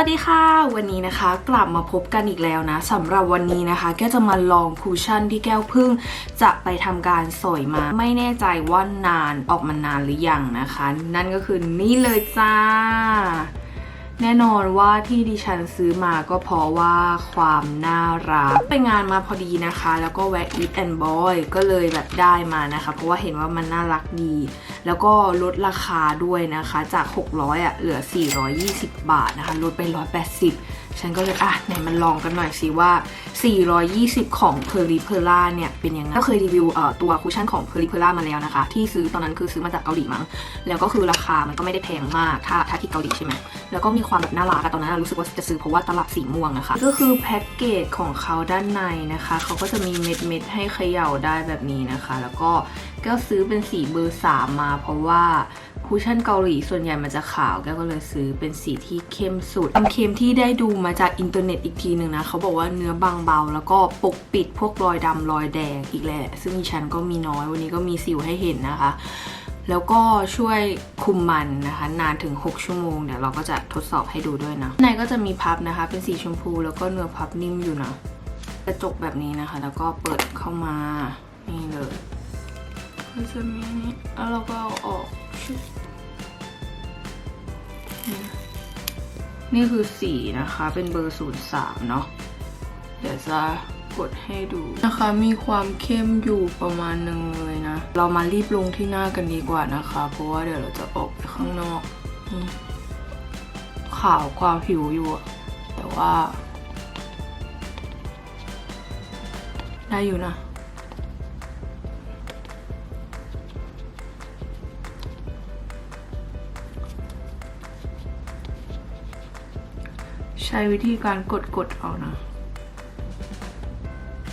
วัสดีค่ะ วันนี้นะคะกลับมาพบกันอีกแล้วนะสำหรับวันนี้นะคะ แก้จะมาลองคูชั่นที่แก้วพิ่งจะไปทำการสอยมา ไม่แน่ใจว่านานออกมานานหรือยังนะคะ นั่นก็คือนี่เลยจ้า แน่นอนว่าที่ดิฉันซื้อมาก็เพราะว่าความน่ารักไปงานมาพอดีนะคะ แล้วก็แวะ Eat and Boy ก็เลยแบบได้มานะคะ เพราะว่าเห็นว่ามันน่ารักดี แล้วก็ลดราคาด้วยนะคะ จาก 600อะเหลือ 420 บาทนะคะ ลดไป 180 ฉันก็เลยอะไหนมันลองกันหน่อยสิว่า 420 ของ p e r i p e r a เนี่ยเป็นยังไงก็เคยรีวิวเอ่อตัวคุชชั่นของ p e r i p e r a มาแล้วนะคะ ที่ซื้อตอนนั้นคือซื้อมาจากเกาหลีมั้ง แล้วก็คือราคามันก็ไม่ได้แพงมาก ถ้าถ้าที่เกาหลีใช่ไหมแล้วก็มีความแบบน่ารักอะตอนนั้นรู้สึกว่าจะซื้อเพราะว่าตลับสีม่วงนะคะ ก็คือแพ็กเกจของเขาด้านในนะคะ เขาก็จะมีเม็ดเม็ดให้เขย่าได้แบบนี้นะคะ แล้วก็ก็ซื้อเป็นสีเบอร์ 3 มาเพราะว่าคุชชั่นเกาหลีส่วนใหญ่มันจะขาวแกก็เลยซื้อเป็นสีที่เข้มสุดความเค็มที่ได้ดูมาจากอินเทอร์เน็ตอีกทีหนึ่งนะเขาบอกว่าเนื้อบางเบา แล้วก็ปกปิดพวกรอยดำรอยแดงอีกแหละ ซึ่งดิฉันก็มีน้อยวันนี้ก็มีสิวให้เห็นนะคะ แล้วก็ช่วยคุมมันนะคะ นานถึง 6 ชั่วโมงเดี๋ยวเราก็จะทดสอบให้ดูด้วยนะในก็จะมีพับนะคะ เป็นสีชมพูแล้วก็เนื้อพับนิ่มอยู่นะกระจกแบบนี้นะคะ แล้วก็เปิดเข้ามานี่เลย ก็จะมีนี่แล้วเราก็เอาออก นี่คือสีนะคะ เป็นเบอร์03เนาะ เดี๋ยวจะกดให้ดูนะคะ มีความเข้มอยู่ประมาณหนึ่งเลยนะ เรามารีบลงที่หน้ากันดีกว่านะคะ เพราะว่าเดี๋ยวเราจะออกไปข้างนอกขาวกว่าผิวอยู่ แต่ว่า ได้อยู่นะ ใช้วิธีการกดกดๆเอานะ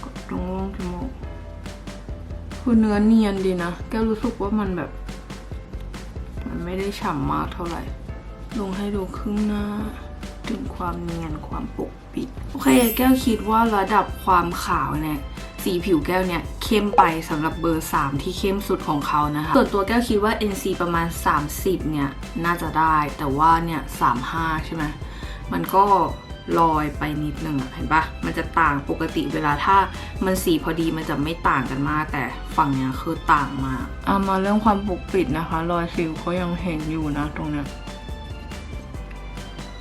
กดตรงร่องจมูกคือเนื้อเนียนดีนะ แก้วรู้สึกว่ามันแบบ มันไม่ได้ฉ่ำมากเท่าไหร่ ลงให้ดูครึ่งหน้า ถึงความเนียนความปกปิด โอเค แก้วคิดว่าระดับความขาวเนี่ยสีผิวแก้วเนี่ย เข้มไปสำหรับเบอร์ 3 ที่เข้มสุดของเขานะคะ ส่วนตัวแก้วคิดว่า NC ประมาณ 30 เนี่ย น่าจะได้แต่ว่าเนี่ย 35 ใช่ไหม มันก็ลอยไปนิดหนึ่งเห็นปะมันจะต่างปกติเวลาถ้ามันสีพอดีมันจะไม่ต่างกันมาก แต่ฝั่งเนี้ยคือต่างมากเอามาเรื่องความปกปิดนะคะ รอยสิวก็ยังเห็นอยู่นะตรงเนี้ย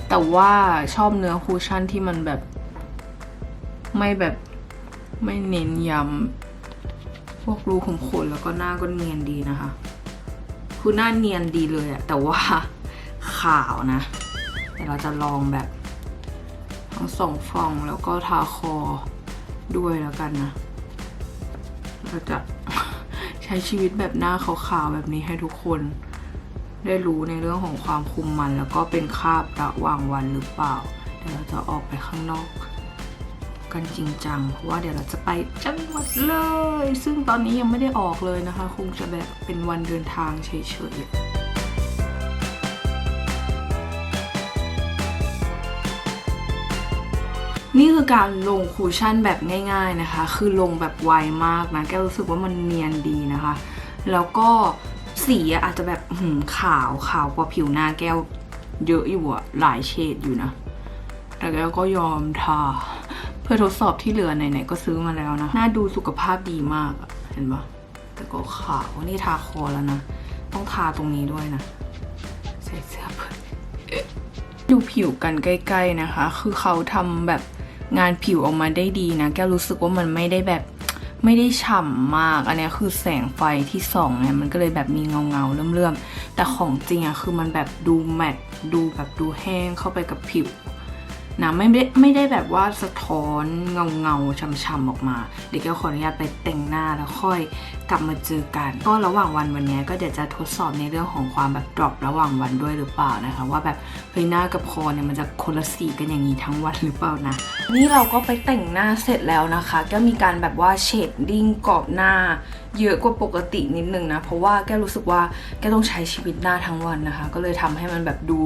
แต่ว่าชอบเนื้อคูชั่นที่มันแบบ ไม่แบบไม่เน้นย้ำพวกรูขุมขนแล้วก็หน้าก็เนียนดีนะคะ คือหน้าเนียนดีเลยอะแต่ว่าขาวนะ เดี๋ยวเราจะลองแบบทั้งสองฟองแล้วก็ทาคอด้วยแล้วกันนะ เราจะใช้ชีวิตแบบหน้าขาวๆแบบนี้ให้ทุกคน ได้รู้ในเรื่องของความคุมมัน แล้วก็เป็นคาบระหว่างวันหรือเปล่า เดี๋ยวเราจะออกไปข้างนอกกันจริงจังเพราะว่าเดี๋ยวเราจะไปจังหวัดเลย ซึ่งตอนนี้ยังไม่ได้ออกเลยนะคะ คงจะแบบเป็นวันเดินทางเฉยๆ นี่คือการลงคูชั่นแบบง่าย ๆนะคะ คือลงแบบไวมากนะ แกรู้สึกว่ามันเนียนดีนะคะ แล้วก็สีอาจจะแบบหืมขาวขาวกว่าผิวหน้าแก้วเยอะอยู่อะหลายเฉดอยู่นะ แต่แก้วก็ยอมทา เพื่อทดสอบที่เหลือไหนๆก็ซื้อมาแล้วนะ หน้าดูสุขภาพดีมากเห็นปะแต่ก็ขาวนี่ทาคอแล้วนะ ต้องทาตรงนี้ด้วยนะ ใส่เสื้อเพื่อดูผิวกันใกล้ ๆนะคะ คือเขาทำแบบ งานผิวออกมาได้ดีนะ แก้วรู้สึกว่ามันไม่ได้แบบไม่ได้ฉ่ำมาก อันนี้คือแสงไฟที่ส่องเนี่ยมันก็เลยแบบมีเงาเงาเลื่อมๆ แต่ของจริงอะคือมันแบบดูแมตต์ดูแบบดูแห้งเข้าไปกับผิว นะไม่ได้ไม่ได้แบบว่าสะท้อนเงาเงาๆช้ำๆออกมา เดี๋ยวแก้วขออนุญาตไปแต่งหน้าแล้วค่อยกลับมาเจอกัน ก็ระหว่างวันวันนี้ก็เดี๋ยวจะทดสอบในเรื่องของความแบบดรอประหว่างวันด้วยหรือเปล่านะคะ ว่าแบบเฮ้ยหน้ากับคอเนี่ยมันจะคนละสีกันอย่างนี้ทั้งวันหรือเปล่านะ นี่เราก็ไปแต่งหน้าเสร็จแล้วนะคะก็มีการแบบว่าเชดดิ้งกรอบหน้าเยอะกว่าปกตินิดนึงนะ เพราะว่าแกรู้สึกว่าแกต้องใช้ชีวิตหน้าทั้งวันนะคะ ก็เลยทำให้มันแบบดู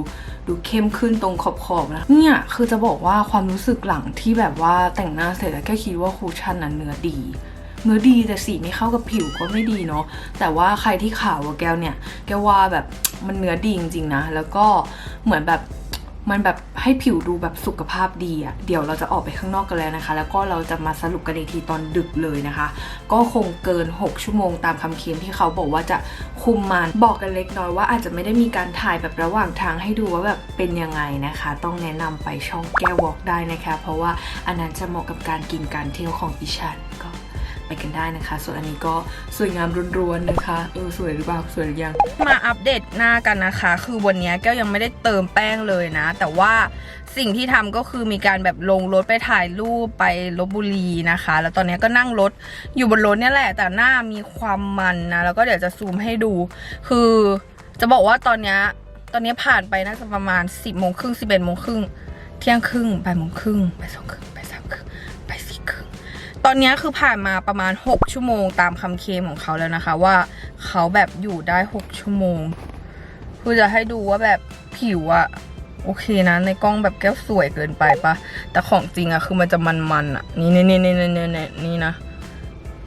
ดูเข้มขึ้นตรงขอบๆนะเนี่ยคือจะบอกว่าความรู้สึกหลังที่แบบว่าแต่งหน้าเสร็จแล้วแกคิดว่าคูชั่นนั้นเนื้อดีเนื้อดีแต่สีไม่เข้ากับผิวก็ไม่ดีเนาะแต่ว่าใครที่ขาวกว่าแก้วเนี่ย แกว่าแบบมันเนื้อดีจริงๆนะ แล้วก็เหมือนแบบ มันแบบให้ผิวดูแบบสุขภาพดีอะเดี๋ยวเราจะออกไปข้างนอกกันแล้วนะคะ แล้วก็เราจะมาสรุปกันอีกทีตอนดึกเลยนะคะ ก็คงเกิน 6 ชั่วโมงตามคำเคีมที่เขาบอกว่าจะคุมมัน บอกกันเล็กน้อยว่าอาจจะไม่ได้มีการถ่ายแบบระหว่างทางให้ดูว่าแบบเป็นยังไงนะคะ ต้องแนะนำไปช่องแก้ววอล์กได้นะคะ เพราะว่าอันนั้นจะเหมาะกับการกินการเที่ยวของดิฉันก็ ไปกันได้นะคะ ส่วนอันนี้ก็สวยงามรวนๆนะคะ เออสวยหรือเปล่าสวยหรือยัง มาอัปเดตหน้ากันนะคะ คือวันนี้แก้วยังไม่ได้เติมแป้งเลยนะ แต่ว่าสิ่งที่ทำก็คือมีการแบบลงรถไปถ่ายรูปไปลบบุรีนะคะ แล้วตอนนี้ก็นั่งรถอยู่บนรถเนี่ยแหละ แต่หน้ามีความมันนะ แล้วก็เดี๋ยวจะซูมให้ดู คือจะบอกว่าตอนนี้ตอนนี้ผ่านไปน่าจะประมาณ 10บโมงครึ่งสิบเอ็ดโมงครึ่งเที่ยงครึ่งบ่ายโมงครึ่งบ่ายสองครึ่ง ตอนนี้คือผ่านมาประมาณ 6 ชั่วโมงตามคำเคลมของเขาแล้วนะคะ ว่าเขาแบบอยู่ได้ 6 ชั่วโมงคือจะให้ดูว่าแบบผิวอะโอเคนะในกล้องแบบแก้วสวยเกินไปปะแต่ของจริงอะคือมันจะมันๆอะนี่นี่นี่นี่นี่นี่นี่นะ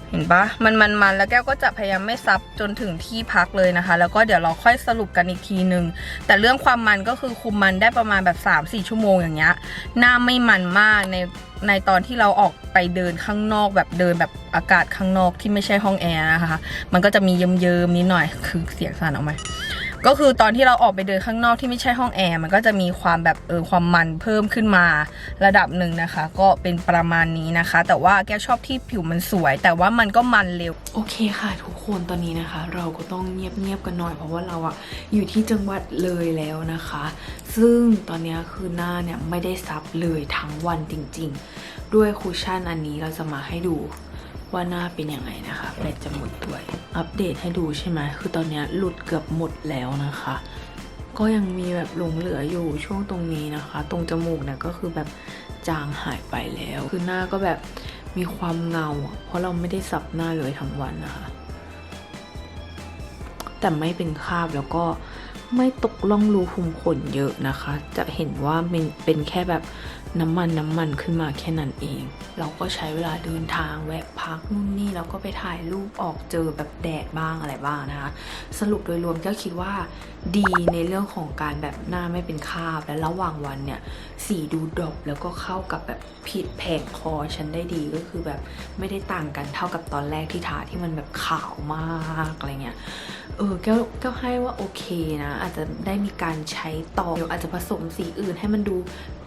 เห็นปะมันมันมันแล้วแก้วก็จะพยายามไม่ซับจนถึงที่พักเลยนะคะ แล้วก็เดี๋ยวเราค่อยสรุปกันอีกทีหนึ่งแต่เรื่องความมันก็คือคุมมันได้ประมาณแบบ 3-4 ชั่วโมงอย่างเงี้ยหน้าไม่มันมากในในตอนที่เราออกไปเดินข้างนอกแบบเดินแบบอากาศข้างนอกที่ไม่ใช่ห้องแอร์นะคะ มันก็จะมีเยิ้มๆนิดหน่อยคือเสียงสั่นออกมา ก็คือตอนที่เราออกไปเดินข้างนอกที่ไม่ใช่ห้องแอร์มันก็จะมีความแบบเออความมันเพิ่มขึ้นมาระดับหนึ่งนะคะ ก็เป็นประมาณนี้นะคะ แต่ว่าแกชอบที่ผิวมันสวย แต่ว่ามันก็มันเร็ว โอเคค่ะทุกคนตอนนี้นะคะ เราก็ต้องเงียบๆกันหน่อยเพราะว่าเราอะอยู่ที่จังหวัดเลยแล้วนะคะ ซึ่งตอนนี้คือหน้าเนี่ยไม่ได้ซับเลยทั้งวันจริง ๆ ด้วยคุชชั่นอันนี้เราจะมาให้ดูว่าหน้าเป็นยังไงนะคะแบตจะหมดด้ว อัปเดตให้ดูใช่ไหมคือตอนนี้หลุดเกือบหมดแล้วนะคะ ก็ยังมีแบบหลงเหลืออยู่ช่วงตรงนี้นะคะ ตรงจมูกเนี่ยก็คือแบบจางหายไปแล้ว คือหน้าก็แบบมีความเงา เพราะเราไม่ได้สับหน้าเลยทั้งวันนะคะ แต่ไม่เป็นคราบแล้วก็ไม่ตกล่องรูขุมขนเยอะนะคะ จะเห็นว่าเป็นเป็นแค่แบบ น้ำมันน้ำมันขึ้นมาแค่นั้นเอง เราก็ใช้เวลาเดินทางแวะพักนู่นนี่แล้วก็ไปถ่ายรูปออกเจอแบบแดดบ้างอะไรบ้างนะคะ สรุปโดยรวมก็คิดว่าดีในเรื่องของการแบบหน้าไม่เป็นคราบและระหว่างวันเนี่ยสีดูดรอปแล้วก็เข้ากับแบบผิดแผงคอฉันได้ดีก็คือแบบไม่ได้ต่างกันเท่ากับตอนแรกที่ทาที่มันแบบขาวมากอะไรเงี้ย เออแก้วแก้วให้ว่าโอเคนะ อาจจะได้มีการใช้ต่อเดี๋ยวอาจจะผสมสีอื่นให้มันดู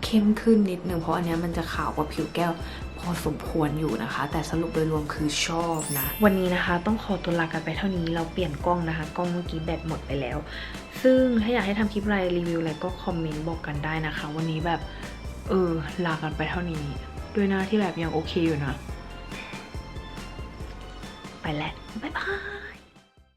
เข้มขึ้นนิดนึงเพราะอันนี้มันจะขาวกว่าผิวแก้วพอสมควรอยู่นะคะ แต่สรุปโดยรวมคือชอบนะ วันนี้นะคะ ต้องขอตัวลากันไปเท่านี้เราเปลี่ยนกล้องนะคะกล้องเมื่อกี้แบตหมดไปแล้ว ซึ่งถ้าอยากให้ทำคลิปอะไรรีวิวอะไรก็คอมเมนต์บอกกันได้นะคะ วันนี้แบบเออลากันไปเท่านี้ ด้วยหน้าที่แบบยังโอเคอยู่นะ ไปแล้วบ๊ายบาย